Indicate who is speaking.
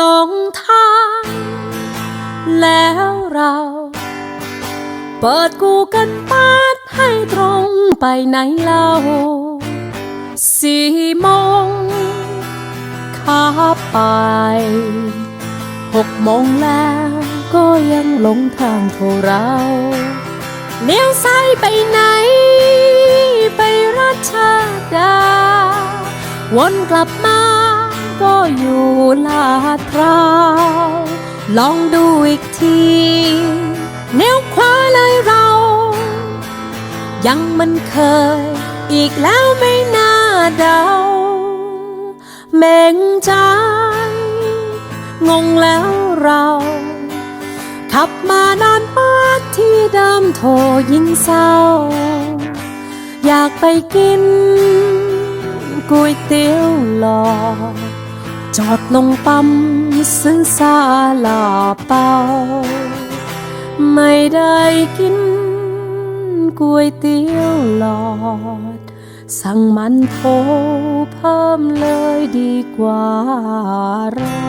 Speaker 1: หลงทาง แล้วเรา เปิดกูกันปาดให้ตรงไปไหนเล่าสี่โมงขาไปหกโมงแล้วก็ยังหลงทางเท่าเราเลี้ยวซ้ายไปไหน ไปราชดาวนกลับมา ก็อยู่ลาดพร้าวลองดูอีกทีเลี้ยวขวาเลยเรา ยังมันเคย อีกแล้วไม่น่าเดาเม่งใจงงแล้วเรา ขับมานานปาดที่เดิมโทรยิ่งเศร้า อยากไปกินก๋วยเตี๋ยวหลอด จอดลงปั๊มซื้อซาลาเปาไม่ได้กินก๋วยเตี๋ยวหลอด สั่งมันโทเพิ่มเลยดีกว่าเรา